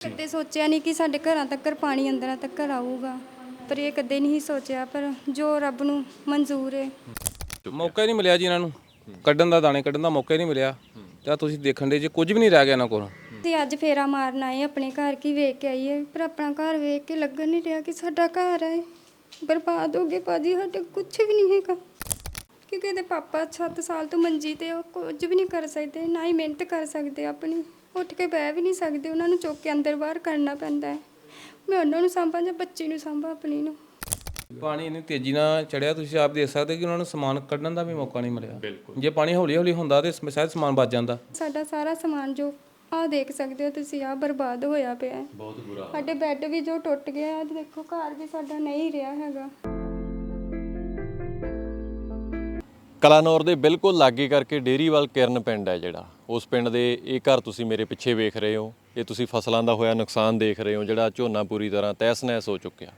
ਕਦੇ ਸੋਚਿਆ ਨਹੀਂ ਕਿ ਸਾਡੇ ਘਰਾਂ ਤੱਕ ਪਾਣੀ ਅੰਦਰਾਂ ਤੱਕ ਆਊਗਾ। ਪਰ ਇਹ ਕਦੇ ਨਹੀਂ ਸੋਚਿਆ ਪਰ ਜੋ ਰੱਬ ਨੂੰ ਮਨਜ਼ੂਰ ਹੈ ਮੌਕਾ ਹੀ ਨਹੀਂ ਮਿਲਿਆ ਜੀ ਇਹਨਾਂ ਨੂੰ। ਕੱਢਣ ਦਾ ਦਾਣੇ ਕੱਢਣ ਦਾ ਮੌਕਾ ਹੀ ਨਹੀਂ ਮਿਲਿਆ। ਤਾਂ ਤੁਸੀਂ ਦੇਖਣ ਦੇ ਜੇ ਕੁਝ ਵੀ ਨਹੀਂ ਰਹਿ ਗਿਆ ਇਹਨਾਂ ਕੋਲ। ਤੇ ਅੱਜ ਫੇਰਾ ਮਾਰਨ ਆਏ ਆਪਣੇ ਘਰ ਕੀ ਵੇਖ ਕੇ ਆਈਏ। ਪਰ ਆਪਣਾ ਘਰ ਵੇਖ ਕੇ ਲੱਗਣ ਨਹੀਂ ਰਿਹਾ ਕਿ ਸਾਡਾ ਘਰ ਹੈ। ਬਰਬਾਦ ਹੋ ਗਏ ਭਾਜੀ ਸਾਡੇ ਕੁਝ ਵੀ ਨਹੀਂ ਹੈਗਾ। ਕਿਉਂਕਿ ਇਹਦੇ ਪਾਪਾ 7 ਸਾਲ ਤੋਂ ਮੰਜੀ ਤੇ ਉਹ ਕੁਝ ਵੀ ਨਹੀਂ ਕਰ ਸਕਦੇ ਨਾ ਹੀ ਮਿਹਨਤ ਕਰ ਸਕਦੇ ਆਪਣੀ। ਉੱਠ ਕੇ ਬਹਿ ਵੀ ਨਹੀਂ ਸਕਦੇ ਉਹਨਾਂ ਨੂੰ ਚੁੱਕ ਕੇ ਅੰਦਰ ਬਾਹਰ ਕਰਨਾ ਪੈਂਦਾ ਹੈ। ਮੈਂ ਉਹਨਾਂ ਨੂੰ ਸਾਂਭਾਂ ਜਾਂ ਬੱਚੀ ਨੂੰ ਸਾਂਭਾਂ ਆਪਣੀ ਨੂੰ। ਪਾਣੀ ਇੰਨੀ ਤੇਜ਼ੀ ਨਾਲ ਚੜਿਆ ਤੁਸੀਂ ਆਪ ਦੇਖ ਸਕਦੇ ਕਿ ਉਹਨਾਂ ਨੂੰ ਸਮਾਨ ਕੱਢਣ ਦਾ ਵੀ ਮੌਕਾ ਨਹੀਂ ਮਿਲਿਆ। ਜੇ ਪਾਣੀ ਹੌਲੀ ਹੌਲੀ ਹੁੰਦਾ ਤੇ ਸ਼ਾਇਦ ਸਮਾਨ ਬਚ ਜਾਂਦਾ। ਸਾਡਾ ਸਾਰਾ ਸਮਾਨ ਜੋ ਆਹ ਦੇਖ ਸਕਦੇ ਹੋ ਤੁਸੀਂ ਆਹ ਬਰਬਾਦ ਹੋਇਆ ਪਿਆ ਹੈ। ਬਹੁਤ ਬੁਰਾ ਸਾਡੇ ਬੈੱਡ ਵੀ ਜੋ ਟੁੱਟ ਗਿਆ ਹੈ, ਦੇਖੋ ਘਰ ਵੀ ਸਾਡਾ ਨਹੀਂ ਰਿਹਾ ਹੈਗਾ। ਕਲਾਨੌਰ ਦੇ ਬਿਲਕੁਲ ਲਾਗੇ ਕਰਕੇ ਡੇਰੀਵਾਲ ਕਿਰਨ ਪਿੰਡ ਹੈ ਜਿਹੜਾ। ਉਸ ਪਿੰਡ ਦੇ ਇਹ ਘਰ ਤੁਸੀਂ ਮੇਰੇ ਪਿੱਛੇ ਵੇਖ ਰਹੇ ਹੋ। ਇਹ ਤੁਸੀਂ ਫਸਲਾਂ ਦਾ ਹੋਇਆ ਨੁਕਸਾਨ ਦੇਖ ਰਹੇ ਹੋ, ਜਿਹੜਾ ਝੋਨਾ ਪੂਰੀ ਤਰ੍ਹਾਂ ਤਹਿਸ-ਨਹਿਸ ਹੋ ਚੁੱਕਿਆ।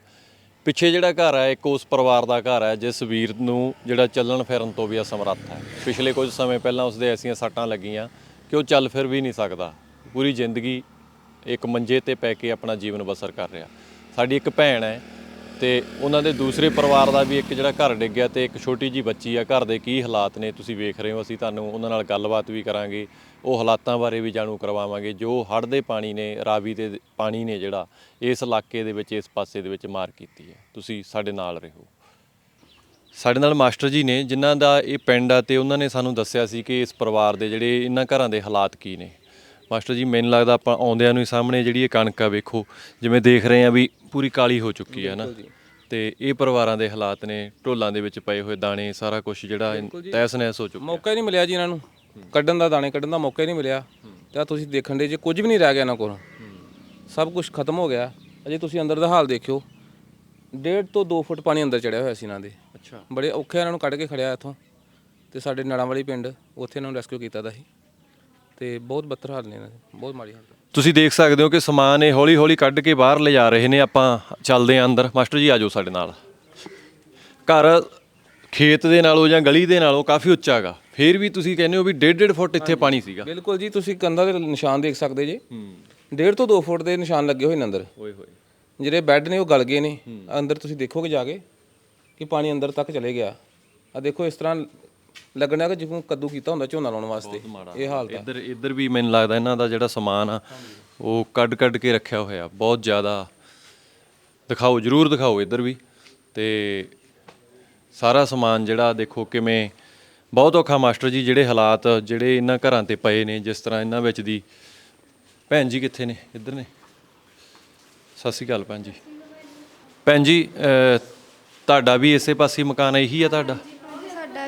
ਪਿੱਛੇ ਜਿਹੜਾ ਘਰ ਹੈ, ਇੱਕ ਉਸ ਪਰਿਵਾਰ ਦਾ ਘਰ ਹੈ, ਜਿਸ ਵੀਰ ਨੂੰ ਜਿਹੜਾ ਚੱਲਣ ਫਿਰਨ ਤੋਂ ਵੀ ਅਸਮਰੱਥ ਹੈ। ਪਿਛਲੇ ਕੁਝ ਸਮੇਂ ਪਹਿਲਾਂ ਉਸਦੇ ਐਸੀਆਂ ਸੱਟਾਂ ਲੱਗੀਆਂ ਕਿ ਉਹ ਚੱਲ ਫਿਰ ਵੀ ਨਹੀਂ ਸਕਦਾ। ਪੂਰੀ ਜ਼ਿੰਦਗੀ ਇੱਕ ਮੰਜੇ ਤੇ ਪੈ ਕੇ ਆਪਣਾ ਜੀਵਨ ਬਸਰ ਕਰ ਰਿਹਾ। ਸਾਡੀ ਇੱਕ ਭੈਣ ਹੈ ਤੇ ਉਹਨਾਂ ਦੇ ਦੂਸਰੇ ਪਰਿਵਾਰ ਦਾ ਵੀ ਇੱਕ ਜਿਹੜਾ ਘਰ ਡਿੱਗ ਗਿਆ ਤੇ ਇੱਕ ਛੋਟੀ ਜੀ ਬੱਚੀ ਆ। ਘਰ ਦੇ ਕੀ ਹਾਲਾਤ ਨੇ ਤੁਸੀਂ ਵੇਖ ਰਹੇ ਹੋ, ਅਸੀਂ ਤੁਹਾਨੂੰ ਉਹਨਾਂ ਨਾਲ ਗੱਲਬਾਤ ਵੀ ਕਰਾਂਗੇ। ਉਹ ਹਾਲਾਤਾਂ ਬਾਰੇ ਵੀ ਜਾਣੂ ਕਰਵਾਵਾਂਗੇ। ਜੋ ਹੜ੍ਹ ਦੇ ਪਾਣੀ ਨੇ, ਰਾਵੀ ਦੇ ਪਾਣੀ ਨੇ ਜਿਹੜਾ, ਇਸ ਇਲਾਕੇ ਦੇ ਵਿੱਚ, ਇਸ ਪਾਸੇ ਦੇ ਵਿੱਚ ਮਾਰ ਕੀਤੀ ਹੈ। ਤੁਸੀਂ ਸਾਡੇ ਨਾਲ ਰਹੋ। ਸਾਡੇ ਨਾਲ ਮਾਸਟਰ ਜੀ ਨੇ, ਜਿਨ੍ਹਾਂ ਦਾ ਇਹ ਪਿੰਡ ਆ ਤੇ ਉਹਨਾਂ ਨੇ ਸਾਨੂੰ ਦੱਸਿਆ ਸੀ ਕਿ ਇਸ ਪਰਿਵਾਰ ਦੇ ਜਿਹੜੇ ਇਹਨਾਂ ਘਰਾਂ ਦੇ ਹਾਲਾਤ ਕੀ ਨੇ। ਮਾਸਟਰ ਜੀ ਮੈਨੂੰ ਲੱਗਦਾ ਆਪਾਂ ਆਉਂਦਿਆਂ ਨੂੰ ਹੀ ਸਾਹਮਣੇ ਜਿਹੜੀ ਇਹ ਕਣਕ ਆ ਵੇਖੋ ਜਿਵੇਂ ਦੇਖ ਰਹੇ ਆ ਵੀ ਪੂਰੀ ਕਾਲੀ ਹੋ ਚੁੱਕੀ ਹੈ ਨਾ ਤੇ ਇਹ ਪਰਿਵਾਰਾਂ ਦੇ ਹਾਲਾਤ ਨੇ ਢੋਲਾਂ ਦੇ ਵਿੱਚ ਪਏ ਹੋਏ ਦਾਣੇ ਸਾਰਾ ਕੁਝ ਜਿਹੜਾ ਤੈਸ ਨੈਸ ਹੋ ਚੁੱਕਾ ਮੌਕਾ ਹੀ ਨਹੀਂ ਮਿਲਿਆ ਜੀ ਇਹਨਾਂ ਨੂੰ। ਕੱਢਣ ਦਾ ਦਾਣੇ ਕੱਢਣ ਦਾ ਮੌਕਾ ਹੀ ਨਹੀਂ ਮਿਲਿਆ। ਤਾਂ ਤੁਸੀਂ ਦੇਖਣ ਦੇ ਜੇ ਕੁਝ ਵੀ ਨਹੀਂ ਰਹਿ ਗਿਆ ਇਹਨਾਂ ਕੋਲ। ਸਭ ਕੁਝ ਖਤਮ ਹੋ ਗਿਆ। ਅਜੇ ਤੁਸੀਂ ਅੰਦਰ ਦਾ ਹਾਲ ਦੇਖਿਓ। ਡੇਢ ਤੋਂ 2 ਫੁੱਟ ਪਾਣੀ ਅੰਦਰ ਚੜਿਆ ਹੋਇਆ ਸੀ ਇਹਨਾਂ ਦੇ। ਅੱਛਾ। ਬੜੇ ਔਖੇ ਇਹਨਾਂ ਨੂੰ ਕੱਢ ਕੇ ਖੜਿਆ ਇੱਥੋਂ। ਤੇ ਸਾਡੇ ਨੜਾਂ ਵਾਲੀ ਪਿੰਡ ਉੱਥੇ ਇਹਨਾਂ ਨੂੰ ਰੈਸਕਿਊ ਕੀਤਾ ਦਾ ਸੀ। ਤੇ ਬਹੁਤ ਬੱਤਰ ਹਾਲ ਨੇ ਇਹਨਾਂ ਦੇ ਬਹੁਤ ਮਾੜੀ ਹਾਲਤ ਤੁਸੀਂ ਦੇਖ ਸਕਦੇ ਹੋ ਕਿ ਸਮਾਨ ਇਹ ਹੌਲੀ ਹੌਲੀ ਕੱਢ ਕੇ ਬਾਹਰ ਲਿਜਾ ਰਹੇ ਨੇ। ਆਪਾਂ ਚੱਲਦੇ ਆਂ ਅੰਦਰ। ਮਾਸਟਰ ਜੀ ਆਜੋ ਸਾਡੇ ਨਾਲ। ਘਰ ਖੇਤ ਦੇ ਨਾਲੋਂ ਜਾਂ ਗਲੀ ਦੇ ਨਾਲੋਂ ਕਾਫੀ ਉੱਚਾ ਹੈਗਾ ਫੇਰ ਵੀ ਤੁਸੀਂ ਕਹਿੰਦੇ ਹੋ ਵੀ 1.5 ਫੁੱਟ ਇੱਥੇ ਪਾਣੀ ਸੀਗਾ। ਬਿਲਕੁਲ ਜੀ ਤੁਸੀਂ ਕੰਧਾਂ ਦੇ ਨਿਸ਼ਾਨ ਦੇਖ ਸਕਦੇ ਜੇ। ਡੇਢ ਤੋਂ 2 ਫੁੱਟ ਦੇ ਨਿਸ਼ਾਨ ਲੱਗੇ ਹੋਏ ਨੇ ਅੰਦਰ। ਓਏ ਹੋਏ। ਜਿਹੜੇ ਬੈੱਡ ਨੇ ਉਹ ਗਲ ਗਏ ਨੇ। ਅੰਦਰ ਤੁਸੀਂ ਦੇਖੋਗੇ ਜਾ ਕੇ ਕਿ ਪਾਣੀ ਅੰਦਰ ਤੱਕ ਚਲੇ ਗਿਆ। ਆ ਦੇਖੋ ਇਸ ਤਰ੍ਹਾਂ ਲੱਗਣਾ ਕਿ ਜਿਵੇਂ ਕੱਦੂ ਕੀਤਾ ਹੁੰਦਾ ਝੋਨਾ ਲਾਉਣ ਵਾਸਤੇ। ਇਹ ਹਾਲਤ ਆ। ਇੱਧਰ ਇੱਧਰ ਵੀ ਮੈਨੂੰ ਲੱਗਦਾ ਇਹਨਾਂ ਦਾ ਜਿਹੜਾ ਸਮਾਨ ਆ ਉਹ ਕੱਢ ਕੱਢ ਕੇ ਰੱਖਿਆ ਹੋਇਆ। ਬਹੁਤ ਜ਼ਿਆਦਾ। ਦਿਖਾਓ ਜਰੂਰ ਦਿਖਾਓ ਇੱਧਰ ਵੀ। ਤੇ ਸਾਰਾ ਸਮਾਨ ਜਿਹੜਾ ਦੇਖੋ ਕਿਵੇਂ ਬਹੁਤ ਔਖਾ ਮਾਸਟਰ ਜੀ ਜਿਹੜੇ ਹਾਲਾਤ ਜਿਹੜੇ ਇਹਨਾਂ ਘਰਾਂ ਤੇ ਪਏ ਨੇ ਜਿਸ ਤਰ੍ਹਾਂ ਇਹਨਾਂ ਵਿੱਚ ਦੀ। ਭੈਣ ਜੀ ਕਿੱਥੇ ਨੇ? ਇੱਧਰ ਨੇ। ਸਤਿ ਸ਼੍ਰੀ ਅਕਾਲ ਭੈਣ ਜੀ। ਭੈਣ ਜੀ ਅਹ, ਤੁਹਾਡਾ ਵੀ ਇਸੇ ਪਾਸੇ ਮਕਾਨ ਇਹੀ ਆ ਤੁਹਾਡਾ?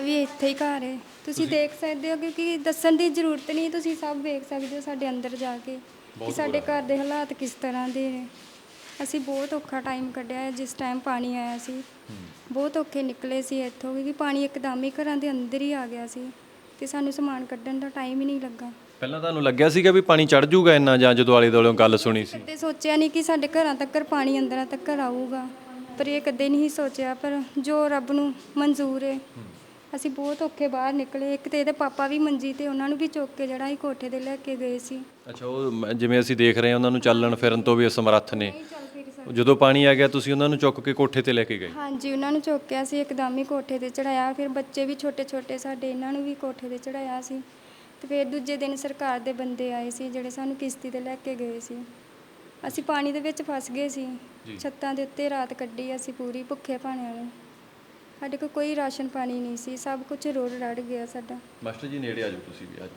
ਵੀ ਇੱਥੇ ਹੀ ਘਰ ਹੈ। ਤੁਸੀਂ ਦੇਖ ਸਕਦੇ ਹੋ ਕਿਉਂਕਿ ਦੱਸਣ ਦੀ ਜ਼ਰੂਰਤ ਨਹੀਂ ਤੁਸੀਂ ਸਭ ਵੇਖ ਸਕਦੇ ਹੋ ਸਾਡੇ ਅੰਦਰ ਜਾ ਕੇ ਕਿ ਸਾਡੇ ਘਰ ਦੇ ਹਾਲਾਤ ਕਿਸ ਤਰ੍ਹਾਂ ਦੇ ਨੇ। ਅਸੀਂ ਬਹੁਤ ਔਖਾ ਟਾਈਮ ਕੱਢਿਆ ਹੈ ਜਿਸ ਟਾਈਮ ਪਾਣੀ ਆਇਆ ਸੀ। ਬਹੁਤ ਔਖੇ ਨਿਕਲੇ ਸੀ ਇੱਥੋਂ ਕਿਉਂਕਿ ਪਾਣੀ ਇੱਕਦਮ ਹੀ ਘਰਾਂ ਦੇ ਅੰਦਰ ਹੀ ਆ ਗਿਆ ਸੀ ਤੇ ਸਾਨੂੰ ਸਮਾਨ ਕੱਢਣ ਦਾ ਟਾਈਮ ਹੀ ਨਹੀਂ ਲੱਗਾ। ਪਹਿਲਾਂ ਤੁਹਾਨੂੰ ਲੱਗਿਆ ਸੀਗਾ ਵੀ ਪਾਣੀ ਚੜ ਜਾਊਗਾ ਇੰਨਾ ਜਾਂ ਜਦੋਂ ਆਲੇ ਦੁਆਲੇ ਗੱਲ ਸੁਣੀ ਸੀ? ਕਦੇ ਸੋਚਿਆ ਨਹੀਂ ਕਿ ਸਾਡੇ ਘਰਾਂ ਤੱਕ ਪਾਣੀ ਅੰਦਰਾਂ ਤੱਕ ਆਊਗਾ ਪਰ ਇਹ ਕਦੇ ਨਹੀਂ ਸੋਚਿਆ ਪਰ ਜੋ ਰੱਬ ਨੂੰ ਮਨਜ਼ੂਰ ਹੈ। ਅਸੀਂ ਬਹੁਤ ਔਖੇ ਬਾਹਰ ਨਿਕਲੇ। ਇੱਕ ਤੇ ਇਹਦੇ ਪਾਪਾ ਵੀ ਮੰਜੀ ਤੇ ਉਹਨਾਂ ਨੂੰ ਵੀ ਚੁੱਕ ਕੇ ਜਿਹੜਾ ਹੀ ਕੋਠੇ ਤੇ ਲੈ ਕੇ ਗਏ ਸੀ। ਅੱਛਾ ਉਹ ਮ- ਜਿਵੇਂ ਅਸੀਂ ਦੇਖ ਰਹੇ ਹਾਂ ਉਹਨਾਂ ਨੂੰ ਚੱਲਣ ਫਿਰਨ ਤੋਂ ਵੀ ਅਸਮਰੱਥ ਨੇ। ਜਦੋਂ ਪਾਣੀ ਆ ਗਿਆ ਤੁਸੀਂ ਉਹਨਾਂ ਨੂੰ ਚੁੱਕ ਕੇ ਕੋਠੇ ਤੇ ਲੈ ਕੇ ਗਏ? ਹਾਂਜੀ ਉਹਨਾਂ ਨੂੰ ਚੁੱਕਿਆ ਸੀ ਇੱਕਦਮ ਹੀ ਕੋਠੇ ਤੇ ਚੜਾਇਆ ਫਿਰ ਬੱਚੇ ਵੀ ਛੋਟੇ ਛੋਟੇ ਸਾਡੇ ਇਹਨਾਂ ਨੂੰ ਵੀ ਕੋਠੇ ਤੇ ਚੜਾਇਆ ਸੀ। ਤੇ ਫਿਰ ਦੂਜੇ ਦਿਨ ਸਰਕਾਰ ਦੇ ਬੰਦੇ ਆਏ ਸੀ ਜਿਹੜੇ ਸਾਨੂੰ ਕਿਸ਼ਤੀ ਤੇ ਲੈ ਕੇ ਗਏ ਸੀ। ਅਸੀਂ ਪਾਣੀ ਦੇ ਵਿੱਚ ਫਸ ਗਏ ਸੀ। ਛੱਤਾਂ ਦੇ ਉੱਤੇ ਰਾਤ ਕੱਢੀ ਅਸੀਂ ਪੂਰੀ ਭੁੱਖੇ ਭਾਣਿਆਂ ਨੇ। ਸਾਡੇ ਕੋਲ ਕੋਈ ਰਾਸ਼ਨ ਪਾਣੀ ਨਹੀਂ ਸੀ ਸਭ ਕੁਝ ਰੋੜ ਰੜ ਗਿਆ ਸਾਡਾ। ਮਾਸਟਰ ਜੀ ਨੇੜੇ ਆ ਜਾਓ ਤੁਸੀਂ ਵੀ ਆ ਜਾਓ।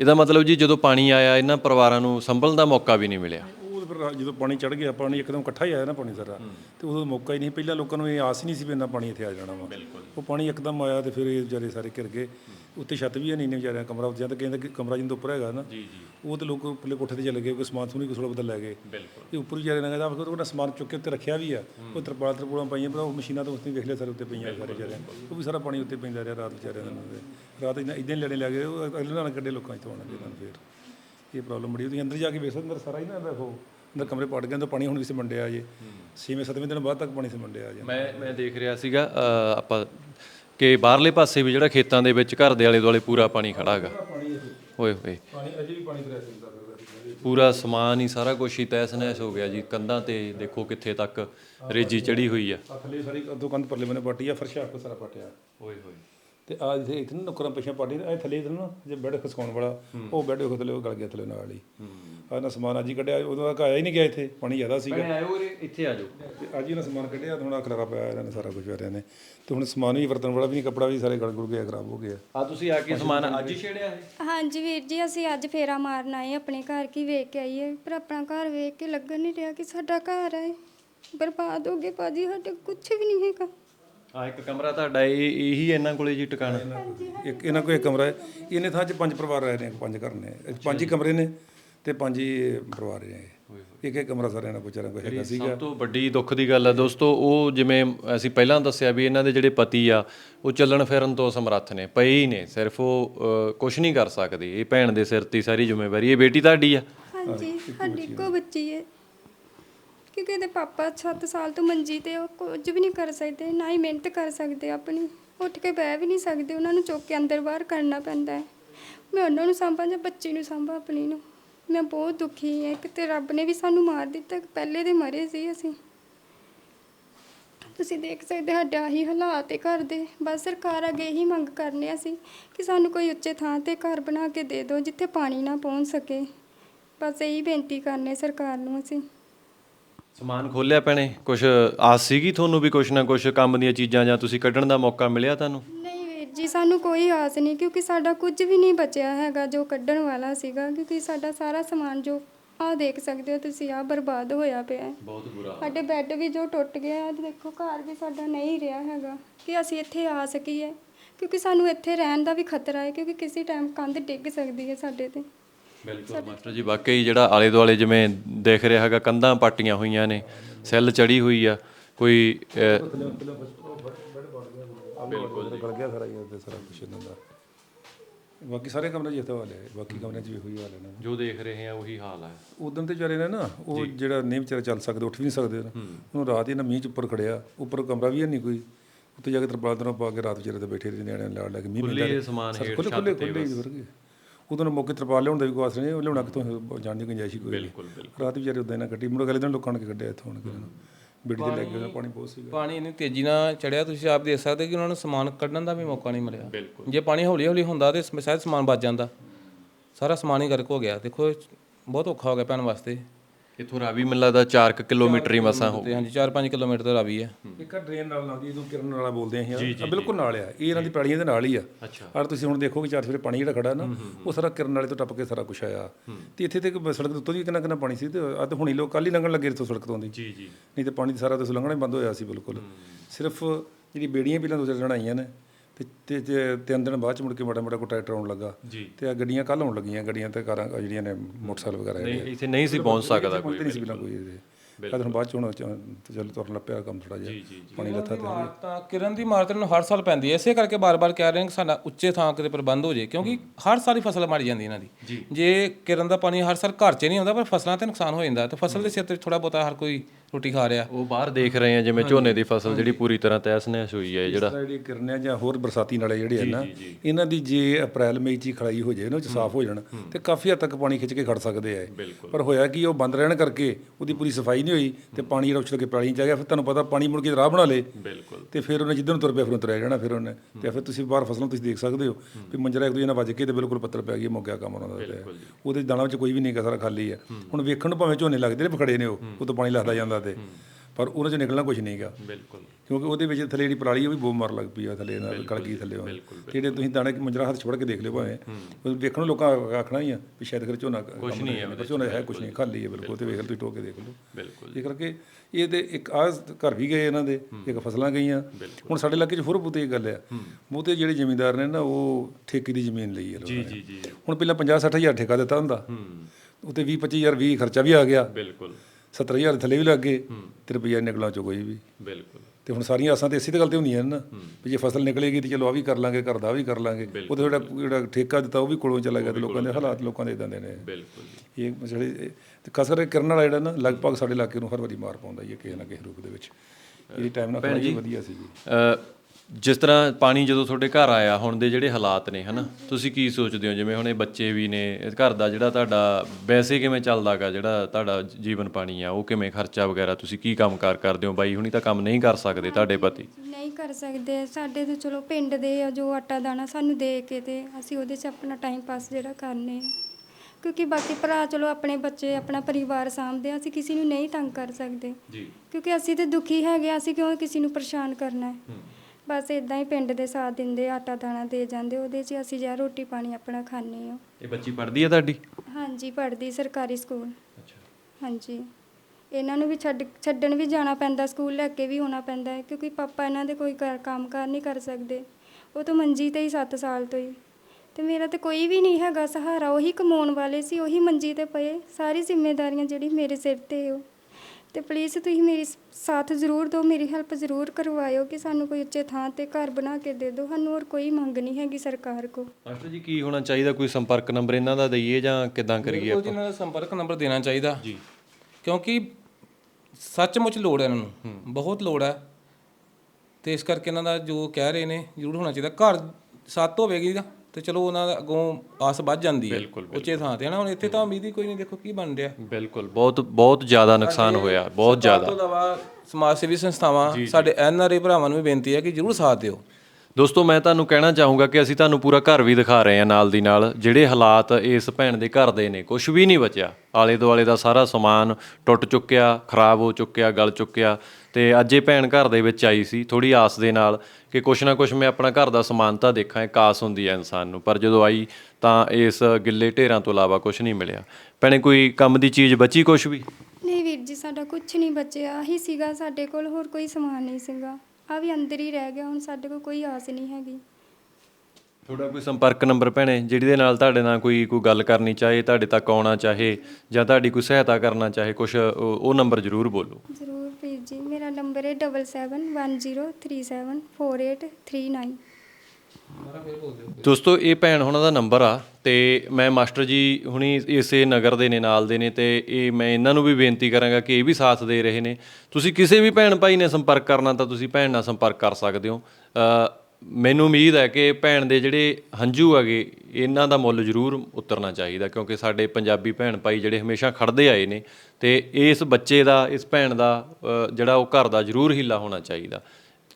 ਇਹਦਾ ਮਤਲਬ ਜੀ ਜਦੋਂ ਪਾਣੀ ਆਇਆ ਇਹਨਾਂ ਪਰਿਵਾਰਾਂ ਨੂੰ ਸੰਭਲਣ ਦਾ ਮੌਕਾ ਵੀ ਨਹੀਂ ਮਿਲਿਆ। ਉਹ ਫਿਰ ਜਦੋਂ ਪਾਣੀ ਚੜ ਗਿਆ ਪਾਣੀ ਇੱਕਦਮ ਇਕੱਠਾ ਹੀ ਆਇਆ ਨਾ ਪਾਣੀ ਸਾਰਾ। ਤੇ ਉਦੋਂ ਮੌਕਾ ਹੀ ਨਹੀਂ ਪਹਿਲਾਂ ਲੋਕਾਂ ਨੂੰ ਇਹ ਆਸ ਹੀ ਨਹੀਂ ਸੀ ਵੀ ਇੰਨਾ ਪਾਣੀ ਇੱਥੇ ਆ ਜਾਣਾ ਵਾ। ਉਹ ਪਾਣੀ ਇੱਕਦਮ ਆਇਆ ਤੇ ਫਿਰ ਇਹ ਵਿਚਾਰੇ ਸਾਰੇ ਘਿਰ ਗਏ। ਉੱਤੇ ਛੱਤ ਵੀ ਹੈ ਨਹੀਂ ਨੇ ਵਿਚਾਰਿਆਂ ਕਮਰਾ ਜਾਂ ਤਾਂ ਕਹਿੰਦੇ ਕਿ ਕਮਰਾ ਜਿੰਦ ਉੱਪਰ ਹੈਗਾ ਨਾ। ਉਹ ਤੇ ਲੋਕ ਉੱਪਰਲੇ ਕੋਠੇ ਤੇ ਚਲੇ ਗਏ ਕੋਈ ਸਮਾਨ ਸਮੂਨ ਕੋਈ ਥੋੜਾ ਬਦਲ ਲੈ ਗਏ। ਇਹ ਉੱਪਰ ਵਿਚਾਰੇ ਨੇ ਕਹਿੰਦਾ ਉਹਨਾਂ ਸਮਾਨ ਚੁੱਕ ਕੇ ਉੱਤੇ ਰੱਖਿਆ ਵੀ ਆ। ਉਹ ਤਰਪਾਲ ਤਰਪੂਲਾਂ ਪਾਈਆਂ ਪਰ ਉਹ ਮਸ਼ੀਨਾਂ ਤੋਂ ਉਸਨੇ ਵੇਖ ਲਿਆ ਸਾਰੇ ਉੱਤੇ ਪਈਆਂ ਸਾਰੇ ਵਿਚਾਰਿਆਂ ਉਹ ਵੀ ਸਾਰਾ ਪਾਣੀ ਉੱਤੇ ਪੈਂਦਾ ਰਿਹਾ ਰਾਤ ਵਿਚਾਰਿਆਂ ਦੇ ਰਾਤ ਇਦਾਂ ਇਦਾਂ ਲੜੇ ਲੱਗੇ ਉਹ ਅਗਲੇ ਨਾਲ ਕੱਢੇ ਲੋਕਾਂ ਇੱਥੋਂ ਆਉਣਾ ਜਿਹਨਾਂ ਨੂੰ ਫਿਰ। ਇਹ ਪ੍ਰੋਬਲਮ ਬੜੀ ਤੁਸੀਂ ਅੰਦਰ ਜਾ ਕੇ ਵੇਖ ਸਕਦੇ ਅੰਦਰ ਸਾਰਾ ਹੀ ਨਾ ਦੇਖੋ ਅੰਦਰ ਕਮਰੇ ਪੜ ਗਏ ਤਾਂ ਪਾਣੀ ਹੁਣ ਵੀ ਸਿਮੰਡਿਆ ਜੇ। ਛੇਵੇਂ ਸੱਤਵੇਂ ਦਿਨ ਬਾਅਦ ਤੱਕ ਪਾਣੀ ਸਿਮੰਡਿਆ ਜੇ ਮੈਂ ਮੈਂ ਦੇਖ ਰਿਹਾ ਸੀਗਾ ਆਪਾਂ ਕਿ ਬਾਹਰਲੇ ਪਾਸੇ ਵੀ ਜਿਹੜਾ ਖੇਤਾਂ ਦੇ ਵਿੱਚ ਘਰ ਦੇ ਆਲੇ ਦੁਆਲੇ ਪੂਰਾ ਪਾਣੀ ਖੜਾ ਹੈਗਾ। ਓਏ ਹੋਏ। ਪਾਣੀ ਅਜੇ ਵੀ ਪਾਣੀ ਤੁਰਿਆ ਫਿਰਦਾ ਫਿਰਦਾ ਪੂਰਾ ਸਮਾਨ ਹੀ ਸਾਰਾ ਕੁਝ ਹੀ ਤੈਸ ਨੈਸ ਹੋ ਗਿਆ ਜੀ। ਕੰਧਾਂ ਤੇ ਦੇਖੋ ਕਿੱਥੇ ਤੱਕ ਰੇਜੀ ਚੜੀ ਹੋਈ ਆ। ਥੱਲੇ ਸਾਰੀ ਕੰਧ ਪਰਲੇ ਬੰਨੇ ਪਾਟੀ ਆ ਫਰਸ਼ਾ ਕੋ ਸਾਰਾ ਪਾਟਿਆ। ਓਏ ਹੋਏ। ਤੇ ਆ ਇੱਥੇ ਇੱਥੇ ਨਾ ਨੁਕਰਾਂ ਪਿਛੇ ਪਾਟੀ ਆ ਥੱਲੇ ਨਾ ਜੇ ਬੈੱਡ ਖਸਕਾਉਣ ਵਾਲਾ ਉਹ ਬੈੱਡ ਉਹ ਥੱਲੇ ਉਹ ਗਲ ਗਿਆ ਥੱਲੇ ਨਾਲ ਹੀ। ਆ ਨਾ ਸਮਾਨ ਅੱਜ ਹੀ ਕੱਢਿਆ ਉਦੋਂ ਤੱਕ ਆਇਆ ਹੀ ਨਹੀਂ ਗਿਆ ਇੱਥੇ ਪਾਣੀ ਜ਼ਿਆਦਾ ਸੀਗਾ। ਆਇਓ ਇੱਥੇ ਆ ਜਾਓ। ਤੇ ਅੱਜ ਹੀ ਨਾ ਸਮਾਨ ਕੱਢਿਆ ਤੇ ਹੁਣ ਖਲਾਰਾ ਪਿਆ ਇਹਨਾਂ ਨੇ ਸਾਰਾ ਕੁਝ ਵਰਿਆ ਨੇ। ਤੇ ਹੁਣ ਸਮਾਨ ਵੀ ਵਰਤਣ ਵਾਲਾ ਵੀ ਨਹੀਂ ਕੱਪੜਾ ਵੀ ਸਾਰੇ ਗਲ ਗੁਲ ਗਿਆ ਖਰਾਬ ਹੋ ਗਿਆ। ਆ ਤੁਸੀਂ ਆ ਕੇ ਸਮਾਨ ਅੱਜ ਹੀ ਛੇੜਿਆ ਇਹ? ਹਾਂਜੀ ਵੀਰ ਜੀ ਅਸੀਂ ਅੱਜ ਫੇਰਾ ਮਾਰਨ ਆਏ ਆਪਣੇ ਘਰ ਕੀ ਵੇਖ ਕੇ ਆਈਏ। ਪਰ ਆਪਣਾ ਘਰ ਵੇਖ ਕੇ ਲੱਗਣ ਨਹੀਂ ਰਿਹਾ ਕਿ ਸਾਡਾ ਘਰ ਹੈ ਬਰਬਾਦ ਹੋ ਗਏ ਭਾਜੀ ਸਾਡੇ ਕੁਝ ਵੀ ਨਹੀਂ ਹੈਗਾ। ਆ ਇੱਕ ਕਮਰਾ ਤੁਹਾਡਾ ਇਹ ਇਹੀ ਇਹਨਾਂ ਕੋਲੇ ਜੀ ਟਿਕਾਣਾ? ਇੱਕ ਇਹਨਾਂ ਕੋਲ ਇੱਕ ਕਮਰਾ ਹੈ। ਇਹਨੇ ਥਾਂ 'ਚ ਪੰਜ ਪਰਿਵਾਰ ਰਹਿ ਰਹੇ ਨੇ ਪੰਜ ਘਰ ਨੇ। ਪੰਜ ਹੀ ਕਮਰੇ ਨੇ ਤੇ ਪੰਜ ਹੀ ਪਰਿਵਾਰ ਨੇ ਇੱਕ ਇੱਕ ਕਮਰਾ ਸਾਰਿਆਂ ਨਾਲ ਵਿਚਾਰਿਆਂ ਕੋਲ ਹੈਗਾ ਸੀਗਾ। ਸਭ ਤੋਂ ਵੱਡੀ ਦੁੱਖ ਦੀ ਗੱਲ ਹੈ ਦੋਸਤੋ ਉਹ ਜਿਵੇਂ ਅਸੀਂ ਪਹਿਲਾਂ ਦੱਸਿਆ ਵੀ ਇਹਨਾਂ ਦੇ ਜਿਹੜੇ ਪਤੀ ਆ ਉਹ ਚੱਲਣ ਫਿਰਨ ਤੋਂ ਸਮਰੱਥ ਨੇ ਪਏ ਹੀ ਨੇ। ਸਿਰਫ ਉਹ ਕੁਝ ਨਹੀਂ ਕਰ ਸਕਦੇ। ਇਹ ਭੈਣ ਦੇ ਸਿਰ ਤੇ ਸਾਰੀ ਜ਼ਿੰਮੇਵਾਰੀ ਇਹ ਬੇਟੀ ਤੁਹਾਡੀ ਆ। ਹਾਂਜੀ ਸਾਡੀ ਇੱਕੋ ਬੱਚੀ ਹੈ। ਕਿਉਂਕਿ ਇਹਦੇ ਪਾਪਾ 7 ਸਾਲ ਤੋਂ ਮੰਜੀ ਤੇ ਉਹ ਕੁਝ ਵੀ ਨਹੀਂ ਕਰ ਸਕਦੇ, ਨਾ ਹੀ ਮਿਹਨਤ ਕਰ ਸਕਦੇ ਆਪਣੀ। ਉੱਠ ਕੇ ਬਹਿ ਵੀ ਨਹੀਂ ਸਕਦੇ, ਉਹਨਾਂ ਨੂੰ ਚੁੱਕ ਕੇ ਅੰਦਰ ਬਾਹਰ ਕਰਨਾ ਪੈਂਦਾ ਹੈ। ਮੈਂ ਉਹਨਾਂ ਨੂੰ ਸਾਂਭਾਂ ਜਾਂ ਬੱਚੀ ਨੂੰ ਸਾਂਭਾਂ ਆਪਣੀ ਨੂੰ। ਮੈਂ ਬਹੁਤ ਦੁਖੀ ਹਾਂ ਕਿਤੇ ਰੱਬ ਨੇ ਵੀ ਸਾਨੂੰ ਮਾਰ ਦਿੱਤਾ, ਪਹਿਲੇ ਦੇ ਮਰੇ ਸੀ ਅਸੀਂ। ਤੁਸੀਂ ਦੇਖ ਸਕਦੇ ਸਾਡਾ ਹੀ ਹਾਲਾਤ ਹੈ ਘਰ ਦੇ। ਬਸ ਸਰਕਾਰ ਅੱਗੇ ਹੀ ਮੰਗ ਕਰਨੇ ਅਸੀਂ ਕਿ ਸਾਨੂੰ ਕੋਈ ਉੱਚੇ ਥਾਂ ਤੇ ਘਰ ਬਣਾ ਕੇ ਦੇ ਦਿਓ, ਜਿੱਥੇ ਪਾਣੀ ਨਾ ਪਹੁੰਚ ਸਕੇ। ਬਸ ਇਹੀ ਬੇਨਤੀ ਕਰਨੇ ਸਰਕਾਰ ਨੂੰ ਅਸੀਂ। ਸਮਾਨ ਖੋਲਿਆ ਪੈਣੇ ਕੁਝ ਆਸ ਸੀਗੀ ਤੁਹਾਨੂੰ ਵੀ ਕੁਝ ਨਾ ਕੁਝ ਕੰਮ ਦੀਆਂ ਚੀਜ਼ਾਂ ਜਾਂ ਤੁਸੀਂ ਕੱਢਣ ਦਾ ਮੌਕਾ ਮਿਲਿਆ ਤੁਹਾਨੂੰ? ਨਹੀਂ ਵੀਰ ਜੀ ਸਾਨੂੰ ਕੋਈ ਆਸ ਨਹੀਂ ਕਿਉਂਕਿ ਸਾਡਾ ਕੁਝ ਵੀ ਨਹੀਂ ਬਚਿਆ ਹੈਗਾ ਜੋ ਕੱਢਣ ਵਾਲਾ ਸੀਗਾ ਕਿਉਂਕਿ ਸਾਡਾ ਸਾਰਾ ਸਮਾਨ ਜੋ ਆਹ ਦੇਖ ਸਕਦੇ ਹੋ ਤੁਸੀਂ ਆ ਬਰਬਾਦ ਹੋਇਆ ਪਿਆ ਹੈ। ਬਹੁਤ ਬੁਰਾ ਸਾਡੇ ਬੈੱਡ ਵੀ ਜੋ ਟੁੱਟ ਗਿਆ ਹੈ ਦੇਖੋ ਘਰ ਵੀ ਸਾਡਾ ਨਹੀਂ ਰਿਹਾ ਹੈਗਾ ਕਿ ਅਸੀਂ ਇੱਥੇ ਆ ਸਕੀਏ ਕਿਉਂਕਿ ਸਾਨੂੰ ਇੱਥੇ ਰਹਿਣ ਦਾ ਵੀ ਖਤਰਾ ਹੈ ਕਿਉਂਕਿ ਕਿਸੇ ਟਾਈਮ ਕੰਧ ਡਿੱਗ ਸਕਦੀ ਹੈ ਸਾਡੇ ਤੇ। ਬਿਲਕੁਲ ਮਾਸਟਰ ਜੀ ਵਾਕਈ ਜਿਹੜਾ ਆਲੇ ਦੁਆਲੇ ਜਿਵੇਂ ਦੇਖ ਰਿਹਾ ਹੈਗਾ ਕੰਧਾਂ ਪਾਟੀਆਂ ਹੋਈਆਂ ਨੇ ਸੈੱਲ ਚੜੀ ਹੋਈ ਆ ਕੋਈ ਅਹ, ਬਿਲਕੁਲ ਗਲ ਗਿਆ ਸਾਰਾ ਹੀ ਉਹਦੇ ਸਾਰਾ ਕੁਝ ਇਹਨਾਂ ਦਾ। ਬਾਕੀ ਸਾਰੇ ਕਮਰੇ ਜਿੱਥੇ ਵਾਲੇ ਬਾਕੀ ਕਮਰਿਆਂ 'ਚ ਵੀ ਹੋਈ ਹੈ ਨਾ ਜੋ ਦੇਖ ਰਹੇ ਆ ਉਹੀ ਹਾਲ ਹੈ ਉਦੋਂ ਤੇ ਵਿਚਾਰੇ ਨੇ ਨਾ ਉਹ ਜਿਹੜਾ ਨਹੀਂ ਵਿਚਾਰਾ ਚੱਲ ਸਕਦੇ ਉੱਠ ਵੀ ਨਹੀਂ ਸਕਦੇ ਉਹਨੂੰ ਰਾਤ ਹੀ ਨਾ ਮੀਂਹ 'ਚ ਉੱਪਰ ਖੜਿਆ ਉੱਪਰ ਕਮਰਾ ਵੀ ਹੈ ਨਹੀਂ ਕੋਈ। ਉੱਤੇ ਜਾ ਕੇ ਤਰਪਾਲ ਤਰੋਂ ਪਾ ਕੇ ਰਾਤ ਵਿਚਾਰੇ ਤੇ ਬੈਠੇ ਰਹੇ ਨਿਆਣਿਆਂ ਨਾਲ ਲੈ ਕੇ ਮੀਂਹ ਪੈਂਦਾ ਖੁੱਲੇ ਸਮਾਨ ਹੇਠ ਖੁੱਲੇ ਖੁੱਲੇ ਖੁੱਲੇ ਹੀ ਵਰਗੇ ਉਦੋਂ ਨੂੰ ਮੌਕੇ ਤਰਪਾਲ ਲਿਆਉਣ ਦਾ ਵੀ ਕੋਈ ਆਸ ਨਹੀਂ ਉਹ ਲਿਆਉਣਾ ਕਿਤੋਂ ਜਾਣ ਦੀ ਗੁੰਜਾਇਸ਼ ਹੀ ਕੋਈ ਬਿਲਕੁਲ ਰਾਤ ਵਿਚਾਰੇ ਉਦਾਂ ਨਾ ਕੱਟੀ ਮੁੜ ਗਲੇ ਦਿਨ ਲੋਕਾਂ ਨੇ ਕੱਢਿਆ ਇੱਥੋਂ ਹੁਣ ਕਿਸੇ ਨੂੰ? ਬੇੜੀ ਤੇ ਲੈ ਕੇ ਉਹਦਾ ਪਾਣੀ ਬਹੁਤ ਸੀਗਾ। ਪਾਣੀ ਇੰਨੀ ਤੇਜ਼ੀ ਨਾਲ ਚੜਿਆ ਤੁਸੀਂ ਆਪ ਦੇਖ ਸਕਦੇ ਕਿ ਉਹਨਾਂ ਨੂੰ ਸਮਾਨ ਕੱਢਣ ਦਾ ਵੀ ਮੌਕਾ ਨਹੀਂ ਮਿਲਿਆ। ਜੇ ਪਾਣੀ ਹੌਲੀ ਹੌਲੀ ਹੁੰਦਾ ਤੇ ਸ਼ਾਇਦ ਸਮਾਨ ਬਚ ਜਾਂਦਾ। ਸਾਰਾ ਸਮਾਨ ਹੀ ਗਰਕ ਹੋ ਗਿਆ। ਦੇਖੋ ਬਹੁਤ ਔਖਾ ਹੋ ਗਿਆ ਭੈਣ ਵਾਸਤੇ। ਇਥੋਂ ਰਾਵੀ ਮਿੱਲਾ ਦਾ 4 ਕਿਲੋਮੀਟਰ ਹੀ ਮਸਾਂ ਹੋ ਤੇ ਹਾਂਜੀ 4-5 ਕਿਲੋਮੀਟਰ ਦਾ ਰਾਵੀ ਹੈ। ਇੱਕ ਆ ਡਰੇਨ ਨਾਲ ਲਾਉਂਦੀ ਜਦੋਂ ਕਿਰਨ ਨਾਲਾ ਬੋਲਦੇ ਆਂ। ਆ ਬਿਲਕੁਲ ਨਾਲ ਆ। ਇਹ ਇਹਨਾਂ ਦੀ ਪੈੜੀਆਂ ਦੇ ਨਾਲ ਹੀ ਆ। ਔਰ ਤੁਸੀਂ ਹੁਣ ਦੇਖੋ ਕਿ ਚਾਰ ਸਵੇਰੇ ਪਾਣੀ ਜਿਹੜਾ ਖੜਾ ਨਾ ਉਹ ਸਾਰਾ ਕਿਰਨ ਨਾਲੇ ਤੋਂ ਟੱਪ ਕੇ ਸਾਰਾ ਕੁਝ ਆਇਆ। ਤੇ ਇੱਥੇ ਤੇ ਸੜਕ ਦੇ ਉੱਤੋਂ ਦੀ ਕਿੰਨਾ ਕਿੰਨਾ ਪਾਣੀ ਸੀ ਤੇ ਆ ਤੇ ਹੁਣੀ ਲੋਕ ਕੱਲ ਹੀ ਲੰਘਣ ਲੱਗੇ ਇੱਥੋਂ ਸੜਕ ਤੋਂ ਦੀ। ਜੀ ਜੀ। ਨਹੀਂ ਤੇ ਪਾਣੀ ਸਾਰਾ ਤੇ ਲੰਘਣਾ ਹੀ ਬੰਦ ਹੋਇਆ ਸੀ ਬਿਲਕੁਲ। ਸਿਰਫ ਜਿਹੜੀ ਬੇੜੀਆਂ ਪਹਿਲਾਂ ਦੋ ਚਾਰ ਜਣਾਈਆਂ ਨੇ ਤੇ ਤੇ ਤੇ ਤਿੰਨ ਦਿਨ ਬਾਅਦ ਚ ਮੁੜ ਕੇ ਮਾੜਾ ਮਾੜਾ ਕੋ ਟਰੈਕਟਰ ਆਉਣ ਲੱਗਾ ਤੇ ਆ ਗੱਡੀਆਂ ਕੱਲ ਆਉਣ ਲੱਗੀਆਂ ਗੱਡੀਆਂ ਤੇ ਕਾਰਾਂ ਜਿਹੜੀਆਂ ਨੇ ਮੋਟਰਸਾਈਕਲ ਵਗੈਰਾ ਨਹੀਂ ਇੱਥੇ ਨਹੀਂ ਸੀ ਪਹੁੰਚ ਸਕਦਾ ਕੋਈ ਨਹੀਂ ਸੀ ਪਹਿਲਾਂ ਕੋਈ ਇਹਦੇ। ਕਦ ਹੁਣ ਬਾਅਦ ਚ ਹੁਣ ਚੱਲ ਤੁਰਨ ਲੱਪਿਆ ਕੰਮ ਥੋੜਾ ਜਿਹਾ। ਪਾਣੀ ਲੱਥਾ ਤੇ ਤਾਂ ਕਿਰਨ ਦੀ ਮਾਰਤ ਨੂੰ ਹਰ ਸਾਲ ਪੈਂਦੀ ਹੈ। ਇਸੇ ਕਰਕੇ ਬਾਰ-ਬਾਰ ਕਹਿ ਰਹੇ ਹਾਂ ਕਿ ਸਾਡਾ ਉੱਚੇ ਥਾਂ ਕਿਤੇ ਪ੍ਰਬੰਧ ਹੋ ਜੇ ਕਿਉਂਕਿ ਹਰ ਸਾਲ ਹੀ ਫਸਲ ਮਰ ਜਾਂਦੀ ਇਹਨਾਂ ਦੀ। ਜੇ। ਕਿਰਨ ਦਾ ਪਾਣੀ ਹਰ ਸਾਲ ਘਰ 'ਚ ਨਹੀਂ ਆਉਂਦਾ ਪਰ ਫਸਲਾਂ ਤੇ ਨੁਕਸਾਨ ਹੋ ਜਾਂਦਾ ਤੇ ਫਸਲ ਦੇ ਸਿਰ ਤੇ ਥੋੜਾ ਬਹੁਤਾ ਹਰ ਕੋਈ ਰੋਟੀ ਖਾ ਰਿਹਾ। ਉਹ ਬਾਹਰ ਦੇਖ ਰਹੇ ਆ ਜਿਵੇਂ ਝੋਨੇ ਦੀ ਫਸਲ ਜਿਹੜੀ ਪੂਰੀ ਤਰ੍ਹਾਂ ਤੈਸ ਨੈਸ ਹੋਈ ਹੈ ਜਿਹੜਾ। ਜਿਹੜਾ ਕਿਰਨਿਆ ਜਾਂ ਹੋਰ ਬਰਸਾਤੀ ਨਾਲੇ ਜਿਹੜੇ ਹਨ ਨਾ ਇਹਨਾਂ ਦੀ ਜੇ ਅਪ੍ਰੈਲ ਮਈ ਚ ਹੀ ਖੜਾਈ ਹੋ ਜਾਏ ਨਾ ਉਹ ਚ ਸਾਫ਼ ਹੋ ਜਾਣ ਤੇ ਕਾਫੀ ਹੱਦ ਤੱਕ ਪਾਣੀ ਖਿੱਚ ਕੇ ਖੜ ਸਕਦੇ ਆ ਪਰ ਹੋਇਆ ਕਿ ਉਹ ਬੰਦ ਰਹਿਣ ਕਰਕੇ ਉਹਦੀ ਪੂਰੀ ਸਫ਼ਾਈ ਨਹੀਂ ਹੋਈ ਤੇ ਪਾਣੀ ਜਿਹੜਾ ਉਛਲ ਕੇ ਪੈਲੀ ਚ ਆ ਗਿਆ ਫਿਰ ਤੁਹਾਨੂੰ ਪਤਾ ਪਾਣੀ ਮੁੜ ਕੇ ਰਾਹ ਬਣਾ ਲੇ ਬਿਲਕੁਲ। ਤੇ ਫਿਰ ਉਹਨੇ ਜਿੱਧਰ ਨੂੰ ਤੁਰ ਪਿਆ ਫਿਰ ਉਹਨੂੰ ਤੁਰਿਆ ਜਾਣਾ ਫਿਰ ਉਹਨੇ। ਤੇ ਫਿਰ ਤੁਸੀਂ ਬਾਹਰ ਫਸਲਾਂ ਤੁਸੀਂ ਦੇਖ ਸਕਦੇ ਹੋ ਵੀ ਮੰਜਰਾ ਇੱਕ ਦੂਜੇ ਨਾਲ ਵੱਜ ਕੇ ਤੇ ਬਿਲਕੁਲ ਪੱਤਰ ਪੈ ਗਈ ਮੁੱਕ ਗਿਆ ਕੰਮ ਉਹਨਾਂ ਦਾ ਤੇ। ਉਹਦੇ ਦਾਣਾ ਵਿੱਚ ਕੋਈ ਵੀ ਨਹੀਂ ਗਾ ਸਾਰਾ ਖਾਲੀ ਆ। ਹੁਣ ਵੇਖਣ ਨੂੰ ਭਾਵੇਂ ਝੋਨੇ ਲੱਗਦੇ ਨੇ ਖੜੇ ਨੇ ਉਹ। ਉਹ ਤੋਂ ਪਾਣੀ ਲੱਗਦਾ ਜਾਂਦਾ। ਤੇ। ਪਰ ਉਹਨਾਂ 'ਚ ਨਿਕਲਣਾ ਕੁਝ ਨਹੀਂਗਾ ਬਿਲਕੁਲ। ਕਿਉਂਕਿ ਉਹਦੇ ਵਿੱਚ ਥੱਲੇ ਜਿਹੜੀ ਪਰਾਲੀ ਉਹ ਵੀ ਬੋਮ ਮਾਰ ਲੱਗ ਪਈ ਆ ਥੱਲੇ ਨਾਲ ਗਲ ਗਈ ਥੱਲੇ ਉਹ ਜਿਹੜੇ ਤੁਸੀਂ ਦਾਣੇ ਮੰਜਰਾ ਹੱਥ ਛੋੜ ਕੇ ਦੇਖ ਲਿਓ ਭਾਵੇਂ। ਉਹ ਵੇਖਣ ਨੂੰ ਲੋਕਾਂ ਆਖਣਾ ਹੀ ਆ ਵੀ ਸ਼ਾਇਦ ਕਰ ਝੋਨਾ ਕੁਝ ਨਹੀਂ ਹੈ ਝੋਨਾ ਹੈ ਕੁਝ ਨਹੀਂ ਖਾਲੀ ਹੈ ਬਿਲਕੁਲ ਤੇ ਵੇਖ ਲਓ ਤੁਸੀਂ ਟੋਕ ਦੇਖ ਲਓ। ਬਿਲਕੁਲ। ਇਹ ਕਰਕੇ ਇਹ ਤੇ ਇੱਕ ਆ ਘਰ ਵੀ ਗਏ ਇਹਨਾਂ ਦੇ ਇੱਕ ਫਸਲਾਂ ਗਈਆਂ। ਹੁਣ ਸਾਡੇ ਇਲਾਕੇ 'ਚ ਹੋਰ ਬੂਤੇ ਇਹ ਗੱਲ ਆ। ਬੂਤੇ ਜਿਹੜੇ ਜ਼ਿਮੀਂਦਾਰ ਨੇ ਨਾ ਉਹ ਠੇਕੇ ਦੀ ਜ਼ਮੀਨ ਲਈ ਹੈ ਲੋਕਾਂ ਨੇ। ਜੀ ਜੀ। ਹੁਣ ਪਹਿਲਾਂ 50 60 ਹਜ਼ਾਰ ਠੇਕਾ ਦਿੱਤਾ ਹੁੰਦਾ। ਉਤੇ 20 25 ਹਜ਼ਾਰ 20 ਖਰਚਾ ਵੀ ਆ ਗਿਆ। ਬਿਲਕੁਲ। 70 ਹਜ਼ਾਰ ਥੱਲੇ ਵੀ ਲੱਗ ਗਏ ਤੇ ਰੁਪਈਆ ਨਿਕਲਣਾ ਚੋ ਕੋਈ ਵੀ। ਬਿਲਕੁਲ। ਤੇ ਹੁਣ ਸਾਰੀਆਂ ਆਸਾਂ ਤੇ ਇਸੇ ਤੇ ਗੱਲ ਤੇ ਹੁੰਦੀਆਂ ਨੇ ਨਾ ਵੀ ਜੇ ਫਸਲ ਨਿਕਲੇਗੀ ਤੇ ਚਲੋ ਆ ਵੀ ਕਰ ਲਾਂਗੇ ਘਰ ਦਾ ਵੀ ਕਰ ਲਾਂਗੇ। ਉਹ ਜਿਹੜਾ ਜਿਹੜਾ ਠੇਕਾ ਦਿੱਤਾ ਉਹ ਵੀ ਕੋਲੋਂ ਚਲਾ ਗਿਆ ਤੇ ਲੋਕਾਂ ਦੇ ਹਾਲਾਤ ਲੋਕਾਂ ਦੇ ਇਦਾਂ ਦੇ ਨੇ। ਬਿਲਕੁਲ ਇਹ ਜਿਹੜੇ ਇਹ- ਤੇ ਕਰਕੇ ਕਰਨ ਵਾਲਾ ਜਿਹੜਾ ਨਾ ਲਗਭਗ ਸਾਡੇ ਇਲਾਕੇ ਨੂੰ ਹਰ ਵਾਰੀ ਮਾਰ ਪਾਉਂਦਾ ਹੀ ਹੈ ਕਿਸੇ ਨਾ ਕਿਸੇ ਰੂਪ ਦੇ ਵਿੱਚ। ਇਹ ਟਾਈਮ ਨਾਲ ਜਿਹਾ ਵਧੀਆ ਸੀ ਜੀ। ਅ, ਜਿਸ ਤਰ੍ਹਾਂ ਪਾਣੀ ਜਦੋਂ ਤੁਹਾਡੇ ਘਰ ਆਇਆ ਹੁਣ ਦੇ ਜਿਹੜੇ ਹਾਲਾਤ ਨੇ ਹਨਾ? ਤੁਸੀਂ ਕੀ ਸੋਚਦੇ ਹੋ? ਜਿਵੇਂ ਹੁਣ ਇਹ ਬੱਚੇ ਵੀ ਨੇ ਇਸ ਘਰ ਦਾ ਜਿਹੜਾ ਤੁਹਾਡਾ ਵੈਸੇ ਕਿਵੇਂ ਚੱਲਦਾਗਾ ਜਿਹੜਾ ਤੁਹਾਡਾ ਜੀਵਨ ਪਾਣੀ ਆ ਉਹ ਕਿਵੇਂ ਖਰਚਾ ਵਗੈਰਾ ਤੁਸੀਂ ਕੀ ਕੰਮਕਾਰ ਕਰਦੇ ਹੋ? ਬਾਈ ਹੁਣੀ ਤਾਂ ਕੰਮ ਨਹੀਂ ਕਰ ਸਕਦੇ ਤੁਹਾਡੇ ਪਤੀ। ਨਹੀਂ ਕਰ ਸਕਦੇ। ਸਾਡੇ ਤੇ ਚਲੋ ਪਿੰਡ ਦੇ ਆ ਜੋ ਆਟਾ ਦਾਣਾ ਸਾਨੂੰ ਦੇ ਕੇ ਤੇ ਅਸੀਂ ਉਹਦੇ 'ਚ ਆਪਣਾ ਟਾਈਮ ਪਾਸ ਜਿਹੜਾ ਕਰਨੇ ਆ। ਕਿਉਂਕਿ ਬਾਕੀ ਭਰਾ ਚਲੋ ਆਪਣੇ ਬੱਚੇ ਆਪਣਾ ਪਰਿਵਾਰ ਸਾਂਭਦੇ ਆ ਅਸੀਂ ਕਿਸੇ ਨੂੰ ਨਹੀਂ ਤੰਗ ਕਰ ਸਕਦੇ। ਜੀ। ਕਿਉਂਕਿ ਅਸੀਂ ਤੇ ਦੁਖੀ ਹੈਗੇ ਆ, ਅਸੀਂ ਕਿਉਂ ਕਿਸੇ ਨੂੰ ਪਰੇਸ਼ਾਨ ਕਰਨਾ ਹੈ। ਬਸ ਇਦਾਂ ਹੀ ਪਿੰਡ ਦੇ ਸਾਥ ਦਿੰਦੇ ਆਟਾ ਦਾਣਾ ਦੇ ਜਾਂਦੇ ਉਹਦੇ 'ਚ ਅਸੀਂ ਜਾਂ ਰੋਟੀ ਪਾਣੀ ਆਪਣਾ ਖਾਂਦੇ ਆ ਇਹ ਬੱਚੀ ਪੜ੍ਹਦੀ ਆ ਤੁਹਾਡੀ? ਹਾਂਜੀ ਪੜ੍ਹਦੀ ਸਰਕਾਰੀ ਸਕੂਲ। ਅੱਛਾ। ਹਾਂਜੀ। ਇਹਨਾਂ ਨੂੰ ਵੀ ਛੱਡ ਛੱਡਣ ਵੀ ਜਾਣਾ ਪੈਂਦਾ ਸਕੂਲ ਲੈ ਕੇ ਵੀ ਆਉਣਾ ਪੈਂਦਾ ਹੈ ਕਿਉਂਕਿ ਪਾਪਾ ਇਹਨਾਂ ਦੇ ਕੋਈ ਕਰ- ਕੰਮ ਕਾਰ ਨਹੀਂ ਕਰ ਸਕਦੇ। ਉਹ ਤਾਂ ਮੰਜੀ ਤੇ ਹੀ 7 ਸਾਲ ਤੋਂ ਹੀ। ਤੇ ਮੇਰਾ ਤੇ ਕੋਈ ਵੀ ਨਹੀਂ ਹੈਗਾ ਸਹਾਰਾ ਉਹੀ ਕਮਾਉਣ ਵਾਲੇ ਸੀ ਉਹੀ ਮੰਜੀ ਤੇ ਪਏ ਸਾਰੀ ਜ਼ਿੰਮੇਵਾਰੀਆਂ ਜਿਹੜੀ ਮੇਰੇ ਸਿਰ ਤੇ ਹੋ ਤੇ ਪਲੀਜ਼ ਤੁਸੀਂ ਮੇਰੀ ਸਾਥ ਜ਼ਰੂਰ ਦਿਓ ਮੇਰੀ ਹੈਲਪ ਜ਼ਰੂਰ ਕਰਵਾਇਓ ਕਿ ਸਾਨੂੰ ਕੋਈ ਉੱਚੇ ਥਾਂ ਤੇ ਘਰ ਬਣਾ ਕੇ ਦੇ ਦਿਓ। ਸਾਨੂੰ ਹੋਰ ਕੋਈ ਮੰਗ ਨਹੀਂ ਹੈਗੀ ਸਰਕਾਰ ਕੋ ਮਾਸਟਰ ਜੀ ਕੀ ਹੋਣਾ ਚਾਹੀਦਾ? ਕੋਈ ਸੰਪਰਕ ਨੰਬਰ ਇਹਨਾਂ ਦਾ ਦਈਏ ਜਾਂ ਕਿਦਾਂ ਕਰੀਏ ਜੀ ਇਹਨਾਂ ਦਾ ਸੰਪਰਕ ਨੰਬਰ ਦੇਣਾ ਚਾਹੀਦਾ। ਜੀ। ਕਿਉਂਕਿ ਸੱਚਮੁੱਚ ਲੋੜ ਹੈ ਇਹਨਾਂ ਨੂੰ। ਬਹੁਤ ਲੋੜ ਹੈ। ਤੇ ਇਸ ਕਰਕੇ ਇਹਨਾਂ ਦਾ ਜੋ ਕਹਿ ਰਹੇ ਨੇ ਜ਼ਰੂਰ ਹੋਣਾ ਚਾਹੀਦਾ। ਘਰ ਸੱਤ ਹੋਵੇਗੀ ਨਾ ਤੇ ਚਲੋ ਉਹਨਾਂ ਦਾ ਅੱਗੋਂ ਆਸ ਵੱਧ ਜਾਂਦੀ ਹੈ। ਉੱਚੇ ਥਾਂ ਤੇ ਹਨਾ ਹੁਣ ਇੱਥੇ ਤਾਂ ਉਮੀਦ ਹੀ ਕੋਈ ਨਹੀਂ ਦੇਖੋ ਕੀ ਬਣ ਰਿਹਾ। ਬਿਲਕੁਲ ਬਹੁਤ ਬਹੁਤ ਜ਼ਿਆਦਾ ਨੁਕਸਾਨ ਹੋਇਆ ਬਹੁਤ ਜ਼ਿਆਦਾ। ਤੋਂ ਇਲਾਵਾ ਸਮਾਜ ਸੇਵੀ ਸੰਸਥਾਵਾਂ ਸਾਡੇ ਐਨ ਆਰ ਆਈ ਭਰਾਵਾਂ ਨੂੰ ਵੀ ਬੇਨਤੀ ਹੈ ਕਿ ਜ਼ਰੂਰ ਸਾਥ ਦਿਓ। ਦੋਸਤੋ ਮੈਂ ਤੁਹਾਨੂੰ ਕਹਿਣਾ ਚਾਹੂੰਗਾ ਕਿ ਅਸੀਂ ਤੁਹਾਨੂੰ ਪੂਰਾ ਘਰ ਵੀ ਦਿਖਾ ਰਹੇ ਹਾਂ ਨਾਲ ਦੀ ਨਾਲ ਜਿਹੜੇ ਹਾਲਾਤ ਇਸ ਭੈਣ ਦੇ ਘਰ ਦੇ ਨੇ ਕੁਝ ਵੀ ਨਹੀਂ ਬਚਿਆ। ਆਲੇ ਦੁਆਲੇ ਦਾ ਸਾਰਾ ਸਮਾਨ ਟੁੱਟ ਚੁੱਕਿਆ ਖਰਾਬ ਹੋ ਚੁੱਕਿਆ ਗਲ ਚੁੱਕਿਆ। ਤੇ ਅੱਜ ਇਹ ਭੈਣ ਘਰ ਦੇ ਵਿੱਚ ਆਈ ਸੀ ਥੋੜੀ ਆਸ ਦੇ ਨਾਲ ਕਿ ਕੁਛ ਨਾ ਕੁਛ ਮੈਂ ਆਪਣਾ ਘਰ ਦਾ ਸਮਾਨ ਤਾਂ ਦੇਖਾਂ ਇੱਕ ਆਸ ਹੁੰਦੀ ਹੈ ਇਨਸਾਨ ਨੂੰ ਪਰ ਜਦੋਂ ਆਈ ਤਾਂ ਇਸ ਗਿੱਲੇ ਢੇਰਾਂ ਤੋਂ ਇਲਾਵਾ ਕੁਝ ਨਹੀਂ ਮਿਲਿਆ। ਭੈਣੇ ਕੋਈ ਕੰਮ ਦੀ ਚੀਜ਼ ਬਚੀ ਕੁਛ ਵੀ? ਨਹੀਂ ਵੀਰ ਜੀ ਸਾਡਾ ਕੁਝ ਨਹੀਂ ਬਚਿਆ ਆਹੀ ਸੀਗਾ ਸਾਡੇ ਕੋਲ ਹੋਰ ਕੋਈ ਸਮਾਨ ਨਹੀਂ ਸੀਗਾ। ਆ ਵੀ ਅੰਦਰ ਹੀ ਰਹਿ ਗਿਆ ਹੁਣ ਸਾਡੇ ਕੋਲ ਕੋਈ ਆਸ ਨਹੀਂ ਹੈਗੀ। ਤੁਹਾਡਾ ਕੋਈ ਸੰਪਰਕ ਨੰਬਰ ਭੈਣੇ ਜਿਹੜੀ ਦੇ ਨਾਲ ਤੁਹਾਡੇ ਨਾਲ ਕੋਈ ਕੋਈ ਗੱਲ ਕਰਨੀ ਚਾਹੇ ਤੁਹਾਡੇ ਤੱਕ ਆਉਣਾ ਚਾਹੇ ਜਾਂ ਤੁਹਾਡੀ ਕੋਈ ਸਹਾਇਤਾ ਕਰਨਾ ਚਾਹੇ ਕੁਝ ਉਹ ਨੰਬਰ ਜ਼ਰੂਰ ਬੋਲੋ। ਜ਼ਰੂਰ ਜੀ ਮੇਰਾ ਨੰਬਰ ਹੈ 7710374839 ਦੋਸਤੋ ਇਹ ਭੈਣ ਹੁਣਾਂ ਦਾ ਨੰਬਰ ਆ ਤੇ ਮੈਂ ਮਾਸਟਰ ਜੀ ਹੁਣੀ ਇਸੇ ਨਗਰ ਦੇ ਨੇ ਨਾਲ ਦੇ ਨੇ ਤੇ ਇਹ ਮੈਂ ਇਹਨਾਂ ਨੂੰ ਵੀ ਬੇਨਤੀ ਕਰਾਂਗਾ ਕਿ ਇਹ ਵੀ ਸਾਥ ਦੇ ਰਹੇ ਨੇ। ਤੁਸੀਂ ਕਿਸੇ ਵੀ ਭੈਣ ਭਾਈ ਨੇ ਸੰਪਰਕ ਕਰਨਾ ਤਾਂ ਤੁਸੀਂ ਭੈਣ ਨਾਲ ਸੰਪਰਕ ਕਰ ਸਕਦੇ ਹੋ। ਮੈਨੂੰ ਉਮੀਦ ਹੈ ਕਿ ਭੈਣ ਦੇ ਜਿਹੜੇ ਹੰਝੂ ਹੈਗੇ, ਇਹਨਾਂ ਦਾ ਮੁੱਲ ਜ਼ਰੂਰ ਉਤਰਨਾ ਚਾਹੀਦਾ, ਕਿਉਂਕਿ ਸਾਡੇ ਪੰਜਾਬੀ ਭੈਣ ਭਾਈ ਜਿਹੜੇ ਹਮੇਸ਼ਾ ਖੜਦੇ ਆਏ ਨੇ ਤੇ ਇਸ ਬੱਚੇ ਦਾ, ਇਸ ਭੈਣ ਦਾ ਜਿਹੜਾ ਉਹ ਘਰ ਦਾ ਜ਼ਰੂਰ ਹੀਲਾ ਹੋਣਾ ਚਾਹੀਦਾ।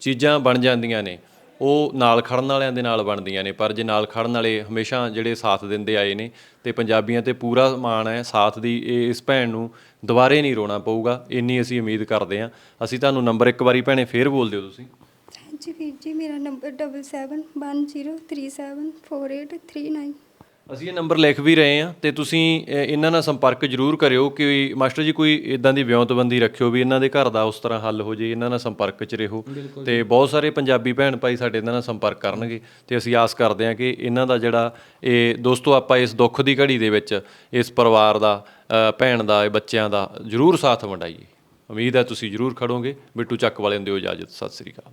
ਚੀਜ਼ਾਂ ਬਣ ਜਾਂਦੀਆਂ ਨੇ, ਉਹ ਨਾਲ ਖੜਨ ਵਾਲਿਆਂ ਦੇ ਨਾਲ ਬਣਦੀਆਂ ਨੇ, ਪਰ ਜੇ ਨਾਲ ਖੜਨ ਵਾਲੇ ਹਮੇਸ਼ਾ ਜਿਹੜੇ ਸਾਥ ਦਿੰਦੇ ਆਏ ਨੇ ਤੇ ਪੰਜਾਬੀਆਂ ਤੇ ਪੂਰਾ ਮਾਣ ਹੈ, ਸਾਥ ਦੀ ਇਹ, ਇਸ ਭੈਣ ਨੂੰ ਦੁਬਾਰੇ ਨਹੀਂ ਰੋਣਾ ਪਊਗਾ, ਇੰਨੀ ਅਸੀਂ ਉਮੀਦ ਕਰਦੇ ਹਾਂ। ਅਸੀਂ ਤੁਹਾਨੂੰ ਨੰਬਰ ਇੱਕ ਵਾਰੀ ਭੈਣੇ ਫੇਰ ਬੋਲ ਦਿਓ ਤੁਸੀਂ। ਹਾਂਜੀ ਵੀਰ ਜੀ ਮੇਰਾ ਨੰਬਰ 7710374839 ਅਸੀਂ ਇਹ ਨੰਬਰ ਲਿਖ ਵੀ ਰਹੇ ਹਾਂ ਤੇ ਤੁਸੀਂ ਅ, ਇਹਨਾਂ ਨਾਲ ਸੰਪਰਕ ਜ਼ਰੂਰ ਕਰਿਓ ਕਿ ਮਾਸਟਰ ਜੀ ਕੋਈ ਇਦਾਂ ਦੀ ਵਿਉਂਤਬੰਦੀ ਰੱਖਿਓ ਵੀ ਇਹਨਾਂ ਦੇ ਘਰ ਦਾ ਉਸ ਤਰ੍ਹਾਂ ਹੱਲ ਹੋ ਜੇ ਇਹਨਾਂ ਨਾਲ ਸੰਪਰਕ 'ਚ ਰਹੋ। ਤੇ ਬਹੁਤ ਸਾਰੇ ਪੰਜਾਬੀ ਭੈਣ ਭਾਈ ਸਾਡੇ ਇਹਨਾਂ ਨਾਲ ਸੰਪਰਕ ਕਰਨਗੇ ਤੇ ਅਸੀਂ ਆਸ ਕਰਦੇ ਹਾਂ ਕਿ ਇਹਨਾਂ ਦਾ ਜਿਹੜਾ ਇਹ ਦੋਸਤੋ ਆਪਾਂ ਇਸ ਦੁੱਖ ਦੀ ਘੜੀ ਦੇ ਵਿੱਚ ਇਸ ਪਰਿਵਾਰ ਦਾ ਅ, ਭੈਣ ਦਾ ਇਹ ਬੱਚਿਆਂ ਦਾ ਜ਼ਰੂਰ ਸਾਥ ਵੰਡਾਈਏ। ਉਮੀਦ ਹੈ ਤੁਸੀਂ ਜ਼ਰੂਰ ਖੜੋਗੇ। ਬਿੱਟੂ ਚੱਕ ਵਾਲਿਆਂ ਦਿਓ ਇਜਾਜ਼ਤ। ਸਤਿ ਸ੍ਰੀ ਅਕਾਲ।